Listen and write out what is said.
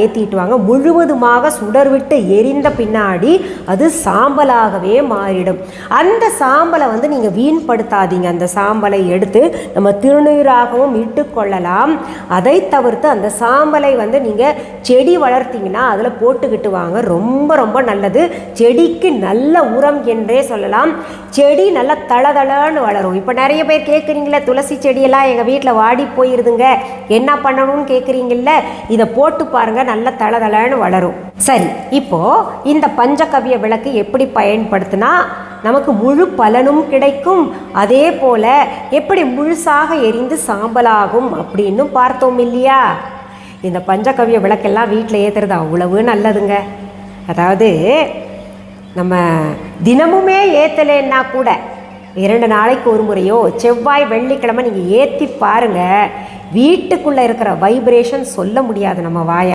ஏற்றிட்டு வாங்க. முழுவதுமாக சுடர் விட்டு எரிந்த பின்னாடி அது சாம்பலாகவே மாறிடும். அந்த சாம்பலை வந்து நீங்கள் வீண்படுத்தாதீங்க. அந்த சாம்பலை எடுத்து நம்ம திருநீராகவும் இட்டுக்கொள்ளலாம் அதை தவிர்த்து அந்த சாம்பலை வந்து நீங்கள் செடி வளர்த்தீங்கன்னா அதில் போட்டுக்கிட்டு வாங்க. ரொம்ப ரொம்ப நல்லது. செடிக்கு நல்ல உரம் என்றே சொல்லலாம். செடி நல்லா தளதளன்னு வளரும். இப்போ நிறைய பேர் கேட்குறீங்களே துளசி செடியெல்லாம் எங்கள் வீட்டில் வாடி போயிருதுங்க. என்ன பண்ணணும்னு கேட்குறீங்கள இதை போட்டு பாருங்க நல்ல தளதளன்னு வளரும். சரி இப்போ இந்த பஞ்சகவ்ய விளக்கு எப்படி பயன்படுத்தினா நமக்கு முழு பலனும் கிடைக்கும். அதே போல எப்படி முழுசாக எரிந்து சாம்பலாகும் அப்படின்னு பார்த்தோம் இல்லையா? இந்த பஞ்சகவ்ய விளக்கெல்லாம் வீட்டில் ஏற்றுறது அவ்வளவு நல்லதுங்க. அதாவது நம்ம தினமுமே ஏற்றலைன்னா கூட இரண்டு நாளைக்கு ஒரு முறையோ செவ்வாய் வெள்ளிக்கிழமை நீங்கள் ஏற்றி பாருங்கள் வீட்டுக்குள்ளே இருக்கிற வைப்ரேஷன் சொல்ல முடியாது நம்ம வாயை